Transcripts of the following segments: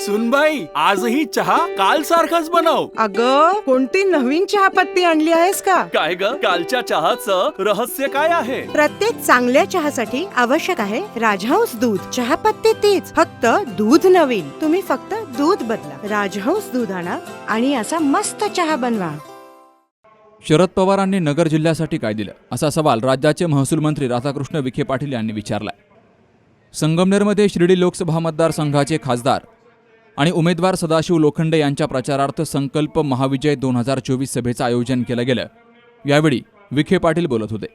सुनबाई आजही चहा काल सारखाच बनव. अग कोणती नवीन चहापत्ती आणली आहेस का? काय ग? कालच्या चहाचं रहस्य काय आहे? प्रत्येक चांगल्या चहासाठी आवश्यक आहे राजहंस दूध. चहापत्ती तीच फक्त दूध नवीन. तुम्ही फक्त दूध बदला. राजहंस दूध आणा आणि असा मस्त चहा बनवा. शरद पवारांनी नगर जिल्ह्यासाठी काय दिलं? असा सवाल राज्याचे महसूल मंत्री राधाकृष्ण विखे पाटील यांनी विचारलाय. संगमनेरमध्ये शिर्डी लोकसभा मतदारसंघाचे खासदार आणि उमेदवार सदाशिव लोखंडे यांच्या प्रचारार्थ संकल्प महाविजय दोन हजार चोवीस सभेचं आयोजन केलं गेलं. यावेळी विखे पाटील बोलत होते.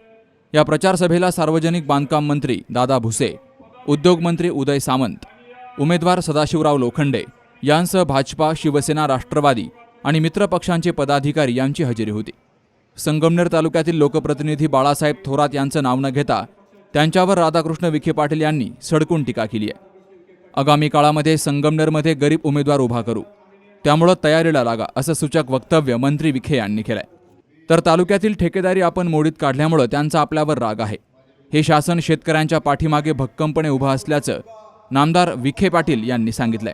या प्रचारसभेला सार्वजनिक बांधकाम मंत्री दादा भुसे उद्योगमंत्री उदय सामंत उमेदवार सदाशिवराव लोखंडे यांसह भाजपा शिवसेना राष्ट्रवादी आणि मित्रपक्षांचे पदाधिकारी यांची हजेरी होती. संगमनेर तालुक्यातील लोकप्रतिनिधी बाळासाहेब थोरात यांचं नाव न घेता त्यांच्यावर राधाकृष्ण विखे पाटील यांनी सडकून टीका केली आहे. आगामी काळामध्ये संगमनेरमध्ये गरीब उमेदवार उभा करू. त्यामुळं तयारीला लागा असं सूचक वक्तव्य मंत्री विखे यांनी केलंय. तर तालुक्यातील ठेकेदारी आपण मोडीत काढल्यामुळं त्यांचा आपल्यावर राग आहे. हे शासन शेतकऱ्यांच्या पाठीमागे भक्कमपणे उभं असल्याचं नामदार विखे पाटील यांनी सांगितलंय.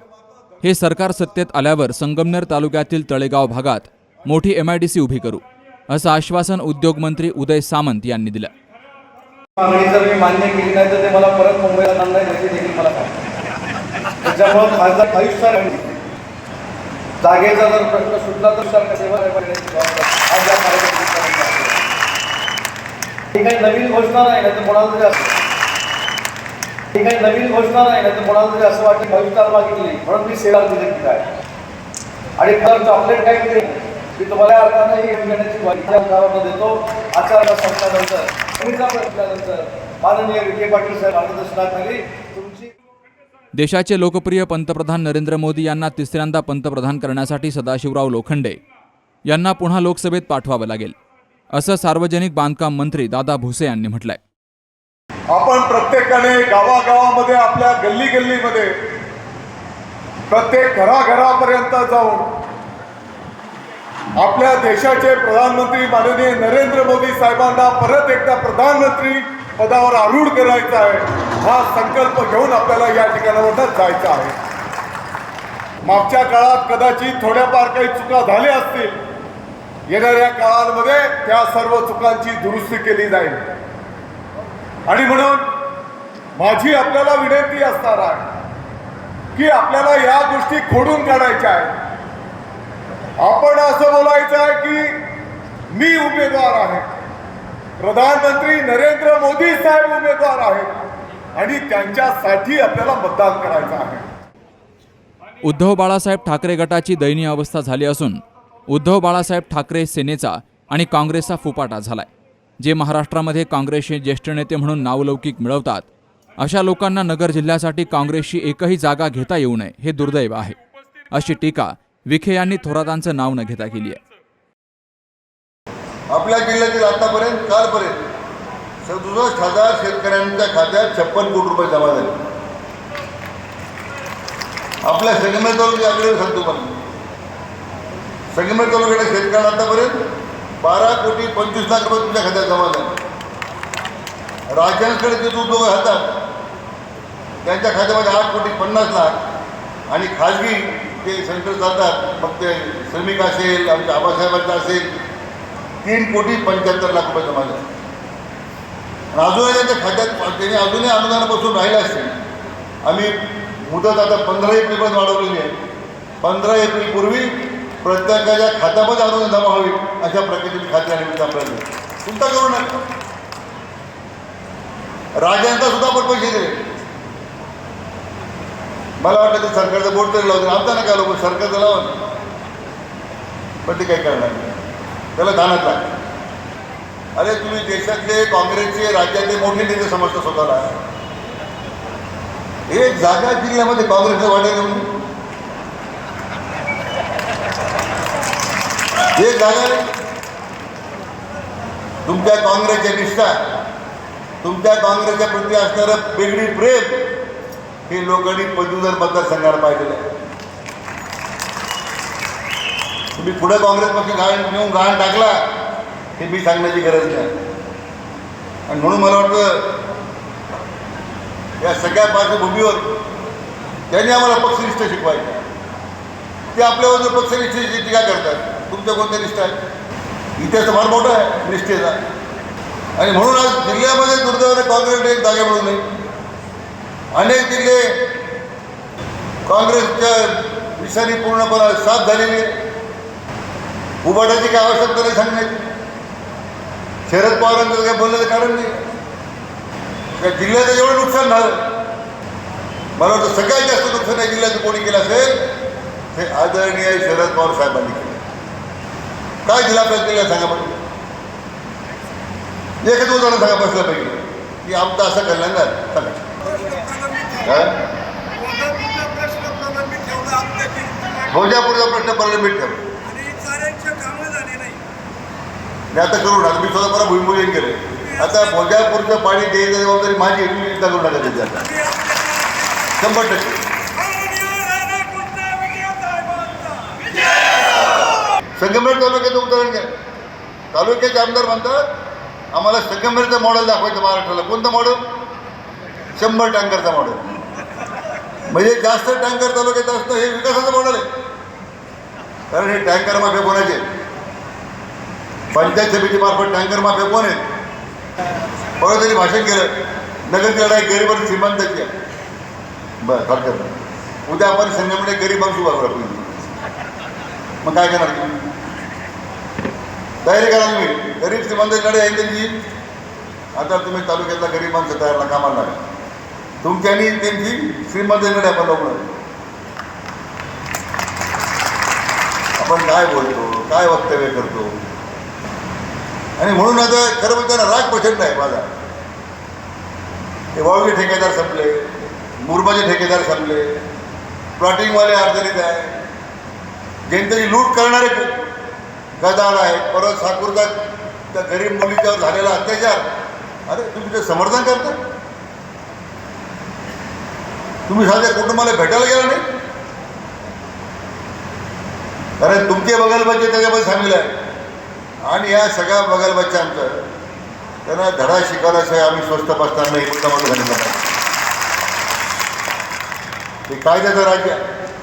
हे सरकार सत्तेत आल्यावर संगमनेर तालुक्यातील तळेगाव भागात मोठी एम आय डी सी उभी करू असं आश्वासन उद्योगमंत्री उदय सामंत यांनी दिलं. मागणी जर मी मान्य केली नाही तर ते मला परत मुंबईला आणणार याची देखील मला त्याच्यामुळं खासदार फाईव्ह आयुष्यात जागेचा जर प्रश्न सुटला तर सरकार सेवा करण्याची आज या ही काही नवीन घोषणा नाही ना तर कोणाला तरी असं. ही काही नवीन घोषणा नाही ना तर कोणाला तरी असं वाटतं स्टार मागितली म्हणून मी सेवा दिली काय? आणि तर चॉकलेट काय दिली मी तुम्हाला या अर्थानं ही घेण्याची वाईट गावाला देतो. आचाराला संपल्यानंतर कमीचा प्रश्नानंतर माननीय विखे पाटील साहेब मार्गदर्शनाखाली देशाचे लोकप्रिय पंतप्रधान नरेंद्र मोदी यांना तिसऱ्यांदा पंतप्रधान करण्यासाठी सदाशिवराव लोखंडे यांना पुन्हा लोकसभेत पाठवावं लागेल असं सार्वजनिक बांधकाम मंत्री दादा भुसे यांनी म्हटलंय. आपण प्रत्येकाने गावागावामध्ये आपल्या गल्ली गल्लीमध्ये प्रत्येक घराघरापर्यंत जाऊन आपल्या देशाचे प्रधानमंत्री माननीय नरेंद्र मोदी साहेबांना परत एकदा प्रधानमंत्री पदावर आरूढ करायचा आहे हा संकल्प घेऊन आपल्याला या ठिकाणावरनं जायचं आहे. मागच्या काळात कदाचित थोड्याफार काही चुका झाल्या असतील. येणाऱ्या काळामध्ये त्या सर्व चुकांची दुरुस्ती केली जाईल. आणि म्हणून माझी आपल्याला विनंती असणार आहे की आपल्याला या गोष्टी खोडून काढायच्या आहेत. आपण असं बोलायचं आहे की मी उमेदवार आहे. प्रधानमंत्री नरेंद्र मोदी साहेब उमेदवार आहेत. आणि त्यांच्यासाठी आपल्याला मतदान करायचं आहे. उद्धव बाळासाहेब ठाकरे गटाची दयनीय अवस्था झाली असून उद्धव बाळासाहेब ठाकरे सेनेचा आणि काँग्रेसचा फुपाटा झालाय. जे महाराष्ट्रामध्ये काँग्रेसचे ज्येष्ठ नेते म्हणून नावलौकिक मिळवतात अशा लोकांना नगर जिल्ह्यासाठी काँग्रेसची एकही जागा घेता येऊ नये हे दुर्दैव आहे. अशी टीका विखे यांनी थोरातांचं नाव न घेता केली आहे. आपल्या जिल्ह्यातील आतापर्यंत कालपर्यंत सदुसष्ट हजार शेतकऱ्यांच्या खात्यात छप्पन कोटी रुपये जमा झाले. आपल्या संगमेर तालुक्यात आकडे सांगतो पण संगमेर तालुक्याच्या शेतकऱ्यांना आतापर्यंत बारा कोटी पंचवीस लाख रुपये तुमच्या खात्यात जमा झाले. राज्यांकडे जे उद्योग राहतात. त्यांच्या खात्यामध्ये आठ कोटी पन्नास लाख आणि खाजगी ते सेंटर चालतात मग ते श्रमिक असेल आमच्या आबासाहेबांचं असेल तीन कोटी पंच्याहत्तर लाख रुपये जमा झाले. आणि अजूनही त्यांच्या खात्यात त्यांनी अजूनही अनुदानापासून राहिले असतील. आम्ही मुदत आता पंधरा एप्रिलपर्यंत वाढवलेली आहे. पंधरा एप्रिलपूर्वी प्रत्येकाच्या खात्यामध्ये अनुदान जमा व्हावी अशा प्रकारची खाते आणि प्रयत्न चिंता करू नका. राजांचा सुद्धा आपण पैसे दिले. मला वाटतं ते सरकारचं बोट तरी लावतो आमचा नका लोक सरकारचं लावा पण ते काही करणार नाही. त्याला धानात लागतं अरे तुम्ही देशातले काँग्रेसचे राज्यातले मोठे नेते समजता स्वतःला. एक जागा जिल्ह्यामध्ये काँग्रेसचं वाटेल म्हणून एक जागा तुमच्या काँग्रेसच्या निष्ठा तुमच्या काँग्रेसच्या प्रती असणारं वेगळी प्रेम हे लोकांनी पदवीधर मतदारसंघाला पाहिलेलं आहे. तुम्ही पुढे काँग्रेस पक्ष घाण नेऊन घाण टाकला हे मी सांगण्याची गरज नाही. आणि म्हणून मला वाटतं या सगळ्या पार्श्वभूमीवर त्यांनी आम्हाला पक्षनिष्ठ शिकवायचं ते आपल्यावर पक्षनिष्ठेची टीका करतात तुमच्या कोणत्या निष्ठा आहे इतिहास फार मोठा आहे निष्ठेचा. आणि म्हणून आज जिल्ह्यामध्ये दुर्दैवाने काँग्रेसने एक जागा मिळू नये अनेक जिल्हे काँग्रेसच्या विषारी पूर्णपणे साथ झालेली आहे उभाटाची काय आवश्यकता नाही सांगण्याची शरद पवारांचं काय बोलण्याचं कारण नाही. जिल्ह्याचं एवढं नुकसान झालं. मला वाटतं सगळ्यात जास्त नुकसान या जिल्ह्याचं कोणी केलं असेल ते आदरणीय शरद पवार साहेबांनी केलं. काय दिलं आपल्या जिल्ह्यात सांगा बरं. एकच उदाहरण सांगा बसल्यापैकी. की आमचं असं कल्याण सांगा. काय भोजापूरचा प्रश्न प्रलंबित ठेव मी आता करू नका मी स्वतः मला भुईमुळे केले आता भोजापूरचं पाणी द्यायचं जबाबदारी माझी आहे, चिंता करू नका त्याची आता. शंभर टक्के. संगमनेर तालुक्याचं उदाहरण घ्या. तालुक्याचे आमदार म्हणतात आम्हाला संगमनेरचं मॉडेल दाखवायचं महाराष्ट्राला. कोणतं मॉडेल शंभर टँकरचा मॉडेल म्हणजे जास्त टँकर तालुक्यात असतं हे विकासाचं मॉडेल आहे. कारण हे टँकर माफे कोणाचे? पंचायत समितीमार्फत टँकर माफे कोण आहेत? परत त्यांनी भाषण केलं. नगरची लढाई गरीब आणि श्रीमंताची. आहे बरं हरकत नाही उद्या आपण संघामध्ये गरिबांशी वापरा पहिली मग काय करणार? तुम्ही तयारी करा तुम्ही. गरीब श्रीमंताची लढाई आहे त्यांची. आता तुम्ही तालुक्यातला गरीब माणसं तयारला कामाला लागा. तुमच्यानी त्यांची श्रीमंत लढाई आपण लवकर आपण काय बोलतो? काय वक्तव्य करतो? आणि म्हणून आता खरं म्हणताना राग प्रचंड आहे माझा. ते वाळवी ठेकेदार संपले मुरबाचे ठेकेदार संपले प्लॉटिंगवाले अडचणीत आहे. ज्यांनी लूट करणारे गदार आहेत. परत साकूरचा त्या गरीब मुलीच्यावर झालेला अत्याचार. अरे तुम्ही ते समर्थन करता? तुम्ही साध्या कुटुंबाला भेटायला गेला नाही? कारण तुमचे बघायला पाहिजे त्याच्यामध्ये सामील आहे आणि या सगळ्या बगलबच्च्यांचं त्यांना धडा शिकवल्याशिवाय आम्ही स्वस्त बसणार नाही मुद्दा हे कायद्याचं राज्य.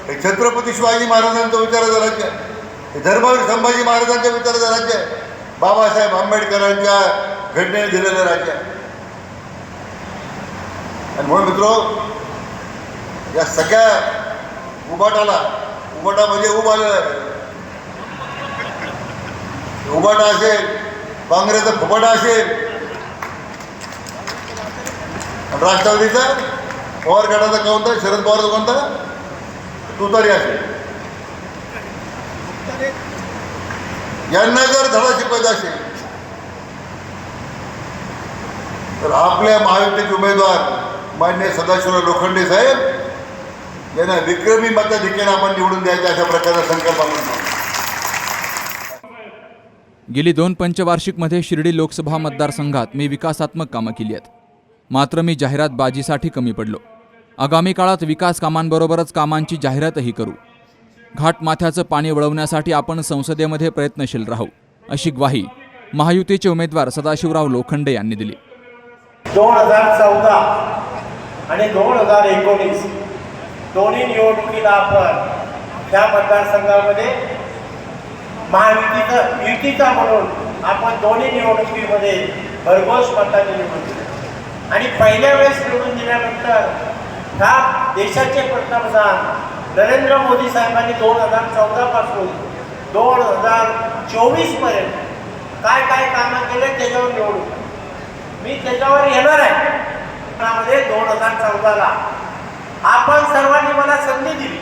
हे छत्रपती शिवाजी महाराजांचं विचाराचं राज्य. हे धर्मवीर संभाजी महाराजांच्या विचाराचं राज्य आहे. बाबासाहेब आंबेडकरांच्या घटनेने दिलेलं राज्य आहे. आणि म्हणून मित्रो या सगळ्या उबाटाला उबाटा म्हणजे उभ आलेला आहे. उबाटा असेल काँग्रेसचा फुबाटा असेल. आणि राष्ट्रवादीचा पवार गटाचा कोणता शरद पवारचा कोणता? तुतारी असेल. यांना जर धडा शिकवायचा असेल तर आपल्या महायुतीचे उमेदवार मान्य सदाशिवराव लोखंडे साहेब यांना विक्रमी मताधिक्याने आपण निवडून द्यायचा अशा प्रकारचा संकल्प आपण गेली दोन पंचवार्षिकमध्ये शिर्डी लोकसभा मतदारसंघात मी विकासात्मक कामं केली आहेत. मात्र मी जाहिरात बाजीसाठी कमी पडलो. आगामी काळात विकास कामांबरोबरच कामांची जाहिरातही करू. घाटमाथ्याचं पाणी वळवण्यासाठी आपण संसदेमध्ये प्रयत्नशील राहू अशी ग्वाही महायुतीचे उमेदवार सदाशिवराव लोखंडे यांनी दिली. दोन हजार चौदा आणि दोन हजार एकोणीस दोन्ही निवडणुकीला आपण त्या मतदारसंघामध्ये महायुतीचा युतीचा म्हणून आपण दोन्ही निवडणुकीमध्ये भरघोस मताने निवडून दिलं. आणि पहिल्या वेळेस निवडून दिल्यानंतर ह्या देशाचे पंतप्रधान नरेंद्र मोदी साहेबांनी दोन हजार चौदापासून दोन हजार चोवीसपर्यंत काय काय कामं केले त्याच्यावर निवडून. मी त्याच्यावर येणार आहे. त्यामध्ये दोन हजार चौदाला. आपण सर्वांनी मला संधी दिली.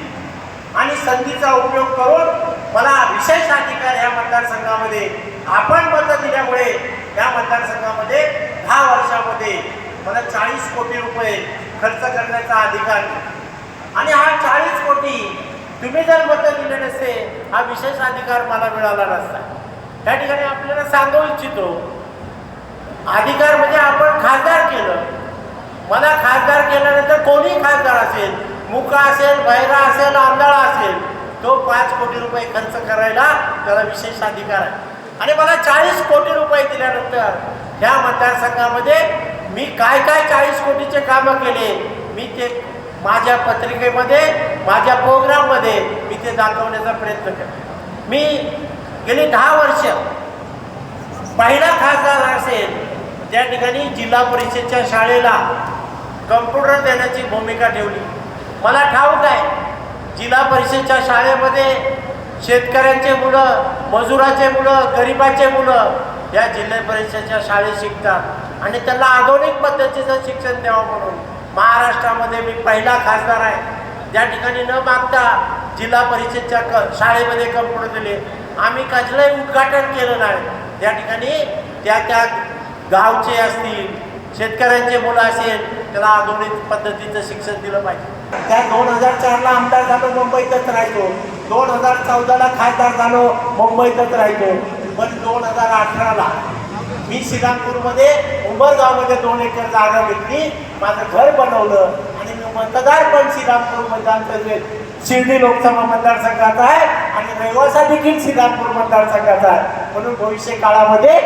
आणि संधीचा उपयोग करून मला विशेष अधिकार या मतदारसंघामध्ये आपण मतं दिल्यामुळे या मतदारसंघामध्ये दहा वर्षामध्ये मला चाळीस कोटी रुपये खर्च करण्याचा अधिकार आणि हा चाळीस कोटी तुम्ही जर मतं दिले नसते हा विशेष अधिकार मला मिळाला नसता. त्या ठिकाणी आपल्याला सांगू इच्छितो अधिकार म्हणजे आपण खासदार केलं. मला खासदार केल्यानंतर कोणी खासदार असेल? मुका असेल बहिरा असेल आंधळा असेल? तो पाच कोटी रुपये खर्च करायला त्याला विशेष अधिकार आहे. आणि मला चाळीस कोटी रुपये दिल्यानंतर ह्या मतदारसंघामध्ये मी काय काय चाळीस कोटीचे कामं केले मी ते माझ्या पत्रिकेमध्ये माझ्या प्रोग्राममध्ये मी ते दाखवण्याचा प्रयत्न केला. मी गेली दहा वर्ष पहिला खासदार असेल त्या ठिकाणी जिल्हा परिषदच्या शाळेला कम्प्युटर देण्याची भूमिका ठेवली. मला ठाऊक आहे जिल्हा परिषदच्या शाळेमध्ये शेतकऱ्यांचे मुलं मजुराचे मुलं गरिबाचे मुलं या जिल्हा परिषदच्या शाळेत शिकतात. आणि त्यांना आधुनिक पद्धतीचं शिक्षण द्यावं म्हणून महाराष्ट्रामध्ये मी पहिला खासदार आहे. ज्या ठिकाणी न मागता जिल्हा परिषदच्या क शाळेमध्ये कम्प्युटर दिले. आम्ही कसलंही उद्घाटन केलं नाही. त्या ठिकाणी त्या त्या गावचे असतील शेतकऱ्यांचे मुलं असेल त्याला आधुनिक पद्धतीचं शिक्षण दिलं पाहिजे. त्या दोन हजार चारला आमदार झालो मुंबईतच राहायचो दोन हजार चौदाला खासदार झालो मुंबईतच राहिलो. पण दोन हजार अठराला मी श्रीरामपूरमध्ये उंबरगावमध्ये दोन एकर जागा घेतली माझं घर बनवलं आणि मी मतदार पण श्रीरामपूर मतदारसंघ शिर्डी लोकसभा मतदारसंघाचा आहे आणि रहिवासा देखील श्रीरामपूर मतदारसंघाचा आहे. म्हणून भविष्य काळामध्ये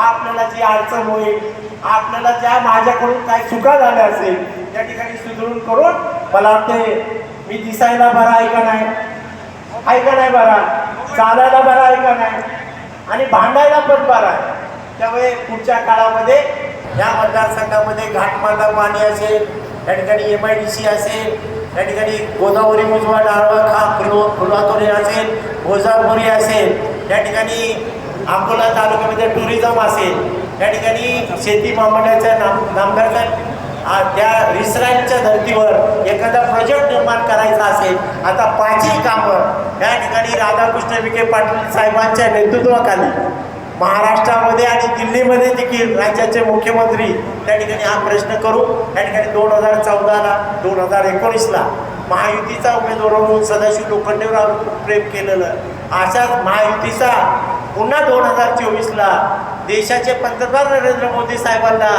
आपल्याला जी अडचण होईल आपल्याला ज्या माझ्याकडून काय चुका झाल्या असेल त्या ठिकाणी सुधारून करून मला वाटते मी दिसायला बरा आहे का नाही? आहे का नाही बरा? चालायला बरा आहे का नाही? आणि भांडायला पण बरा आहे. त्यामुळे पुढच्या काळामध्ये या मतदारसंघामध्ये घाटमाता पाणी असेल त्या ठिकाणी एम आय डी सी असेल त्या ठिकाणी गोदावरी मुजवा डारवा खा फुलो फुलातोरी असेल गोजापुरी असेल त्या ठिकाणी अकोला तालुक्यामध्ये टुरिझम असेल त्या ठिकाणी शेती महामंडळाच्या नाम नामकरण त्या इस्रायलच्या धर्तीवर एखादा प्रोजेक्ट निर्माण करायचा असेल आता पाचही कामं या ठिकाणी राधाकृष्ण विखे पाटील साहेबांच्या नेतृत्वाखाली महाराष्ट्रामध्ये आणि दिल्लीमध्ये देखील राज्याचे मुख्यमंत्री त्या ठिकाणी हा प्रश्न करू. त्या ठिकाणी दोन हजार चौदाला दोन हजार एकोणीसला महायुतीचा उमेदवार म्हणून सदाशिव लोखंडेवर आम्ही प्रेम केलेलं. अशाच महायुतीचा पुन्हा दोन हजार चोवीसला देशाचे पंतप्रधान नरेंद्र मोदी साहेबांना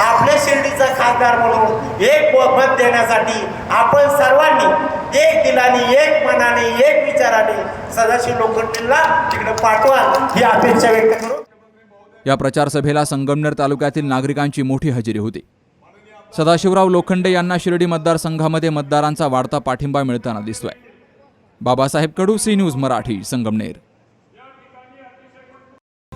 आपल्या शिर्डीचा खासदार म्हणून एक मत देण्यासाठी आपण सर्वांनी एक दिलाने एक मनाने एक विचाराने सदाशिव लोखंडेला तिकडे पाठवा ही अपेक्षा व्यक्त करू या प्रचार सभेला संगमनेर तालुक्यातील नागरिकांची मोठी हजेरी होती. सदाशिवराव लोखंडे यांना शिर्डी मतदारसंघामध्ये मतदारांचा वाढता पाठिंबा मिळताना दिसतोय. Babasaheb Kadu C news Marathi Sangamner.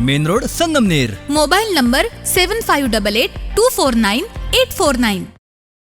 Main road Sangamner. Mobile number seven five double eight two four nine eight four nine